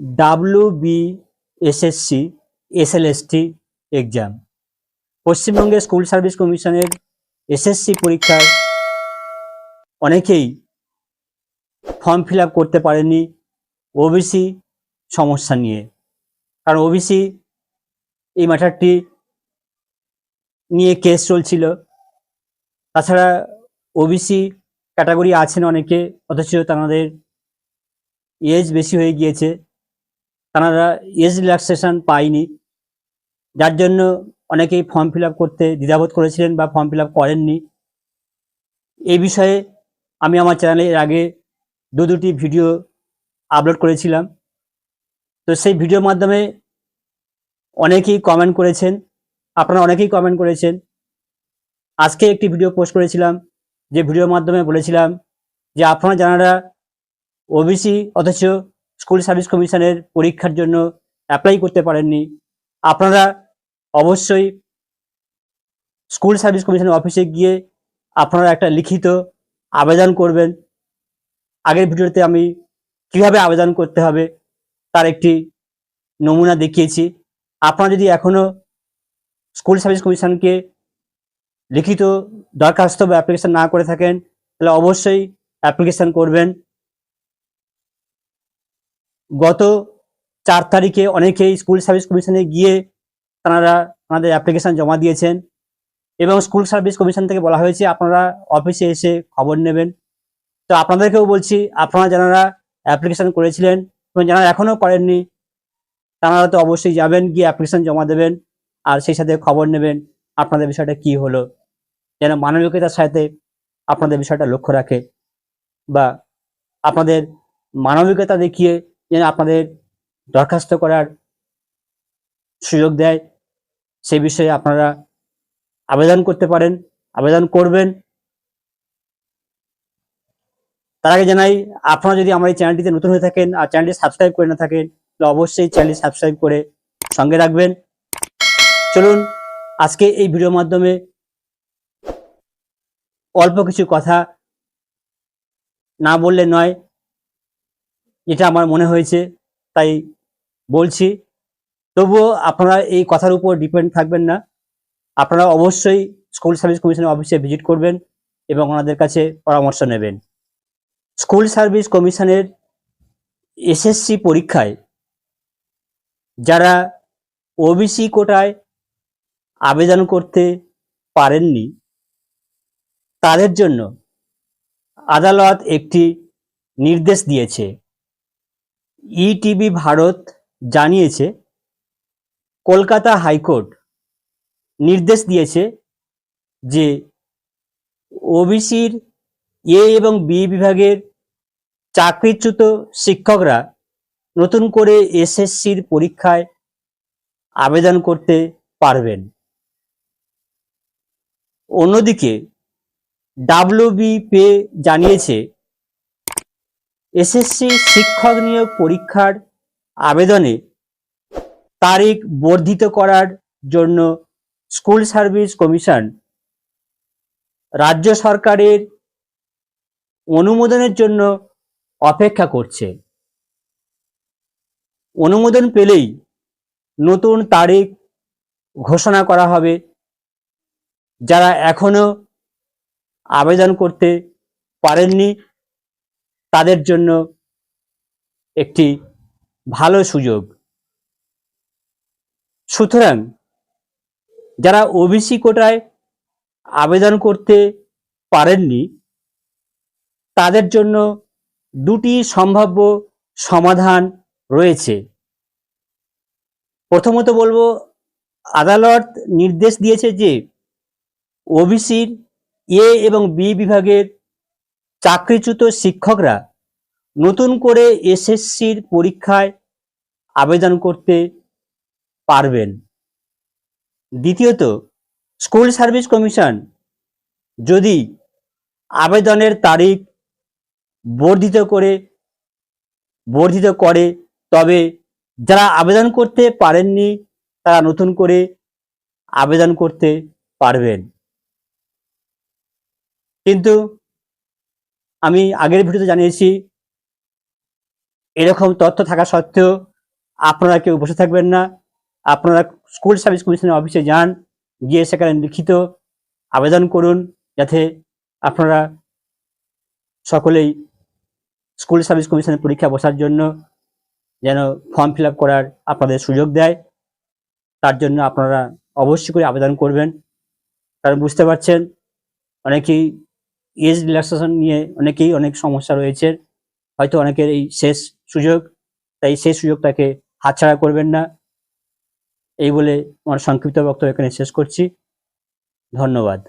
W B SSC SLST exam পশ্চিমবঙ্গের school service কমিশনের SSC পরীক্ষায় অনেকেই ফর্ম ফিল করতে পারেনি ওবিসি সমস্যা নিয়ে। কারণ ওবিসি এই ম্যাটারটি নিয়ে কেস চলছিল। তাছাড়া ওবিসি ক্যাটাগরি আছেন অনেকে, অথচ তাদের এজ বেশি হয়ে গিয়েছে। তারা এজ রিল্যাক্সেশন পায়নি। যার জন্য অনেকেই ফর্ম ফিল করতে দ্বিধাবোধ করেছিলেন বা ফর্ম ফিল করেননি। এই বিষয়ে আমি আমার চ্যানেলে আগে দু দুটি ভিডিও আপলোড করেছিলাম। তো সেই ভিডিওর মাধ্যমে অনেকেই কমেন্ট করেছেন, আপনারা অনেকেই কমেন্ট করেছেন। আজকে একটি ভিডিও পোস্ট করেছিলাম, যে ভিডিওর মাধ্যমে বলেছিলাম যে আপনারা যারা ওবিসি অথচ স্কুল সার্ভিস কমিশনের পরীক্ষার জন্য অ্যাপ্লাই করতে পারেননি। আপনারা অবশ্যই স্কুল সার্ভিস কমিশনের অফিসে গিয়ে আপনারা একটা লিখিত আবেদন করবেন। আগের ভিডিওতে আমি কীভাবে আবেদন করতে হবে তার একটি নমুনা দেখিয়েছি। আপনারা যদি এখনও স্কুল সার্ভিস কমিশনকে লিখিত দরখাস্ত বা অ্যাপ্লিকেশন না করে থাকেন, তাহলে অবশ্যই অ্যাপ্লিকেশন করবেন। গত চার তারিখে অনেকেই স্কুল সার্ভিস কমিশনে গিয়ে তারা তাদের অ্যাপ্লিকেশন জমা দিয়েছেন এবং স্কুল সার্ভিস কমিশন থেকে বলা হয়েছে, আপনারা অফিসে এসে খবর নেবেন। তো আপনাদেরকেও বলছি, আপনারা যারা অ্যাপ্লিকেশন করেছিলেন এবং যারা এখনও করেননি, তারা তো অবশ্যই যাবেন, গিয়ে অ্যাপ্লিকেশন জমা দেবেন আর সেই সাথে খবর নেবেন আপনাদের বিষয়টা কি হলো। যেন মানবিকতার সাথে আপনাদের বিষয়টা লক্ষ্য রাখে বা আপনাদের মানবিকতা দেখিয়ে যেন আপনাদের দরখাস্ত করার সুযোগ দেয়। সে বিষয়ে আপনারা আবেদন করতে পারেন, আবেদন করবেন। তার আগে জানাই, আপনারা যদি আমার এই চ্যানেলটিতে নতুন হয়ে থাকেন আর চ্যানেলটি সাবস্ক্রাইব করে না থাকেন, তাহলে অবশ্যই চ্যানেলটি সাবস্ক্রাইব করে সঙ্গে রাখবেন। চলুন, আজকে এই ভিডিওর মাধ্যমে অল্প কিছু কথা না বললে নয় যেটা আমার মনে হয়েছে, তাই বলছি। তবুও আপনারা এই কথার উপর ডিপেন্ড থাকবেন না। আপনারা অবশ্যই স্কুল সার্ভিস কমিশনের অফিসে ভিজিট করবেন এবং ওনাদের কাছে পরামর্শ নেবেন। স্কুল সার্ভিস কমিশনের এসএসসি পরীক্ষায় যারা ওবিসি কোটায় আবেদন করতে পারেননি, তাদের জন্য আদালত একটি নির্দেশ দিয়েছে। ইটিভি ভারত জানিয়েছে, কলকাতা হাইকোর্ট নির্দেশ দিয়েছে যে ওবিসির এ এবং বি বিভাগের চাকরিচ্যুত শিক্ষকরা নতুন করে এসএসসির পরীক্ষায় আবেদন করতে পারবেন। অন্যদিকে ডাব্লিউবি পে জানিয়েছে এসএসসি শিক্ষক নিয়োগ পরীক্ষার আবেদনে তারিখ বর্ধিত করার জন্য স্কুল সার্ভিস কমিশন রাজ্য সরকারের অনুমোদনের জন্য অপেক্ষা করছে। অনুমোদন পেলেই নতুন তারিখ ঘোষণা করা হবে। যারা এখনও আবেদন করতে পারেননি তাদের জন্য একটি ভালো সুযোগ। সুতরাং যারা ওবিসি কোটায় আবেদন করতে পারেননি, তাদের জন্য দুটি সম্ভাব্য সমাধান রয়েছে। প্রথমত বলব, আদালত নির্দেশ দিয়েছে যে ওবিসির এ এবং বি বিভাগের চাকরিচ্যুত শিক্ষকরা নতুন করে এসএসসির পরীক্ষায় আবেদন করতে পারবেন। দ্বিতীয়ত, স্কুল সার্ভিস কমিশন যদি আবেদনের তারিখ বর্ধিত করে বর্ধিত করে, তবে যারা আবেদন করতে পারেননি, তারা নতুন করে আবেদন করতে পারবেন। কিন্তু আমি আগের ভিডিওতে জানিয়েছি এরকম তথ্য থাকা সত্ত্বেও আপনারা কেউ বসে থাকবেন না। আপনারা স্কুল সার্ভিস কমিশনের অফিসে যান, গিয়ে সেখানে লিখিত আবেদন করুন যাতে আপনারা সকলেই স্কুল সার্ভিস কমিশনের পরীক্ষা বসার জন্য যেন ফর্ম ফিল করার আপনাদের সুযোগ দেয়। তার জন্য আপনারা অবশ্যই করে আবেদন করবেন। কারণ বুঝতে পারছেন, অনেকেই এজ রিল্যাক্সেশন নিয়ে, অনেকেই অনেক সমস্যা রয়েছে। হয়তো অনেকের এই শেষ সুযোগ, তাই সেই সুযোগটাকে হাতছাড়া করবেন না। এই বলে আমার সংক্ষিপ্ত বক্তব্য এখানে শেষ করছি। ধন্যবাদ।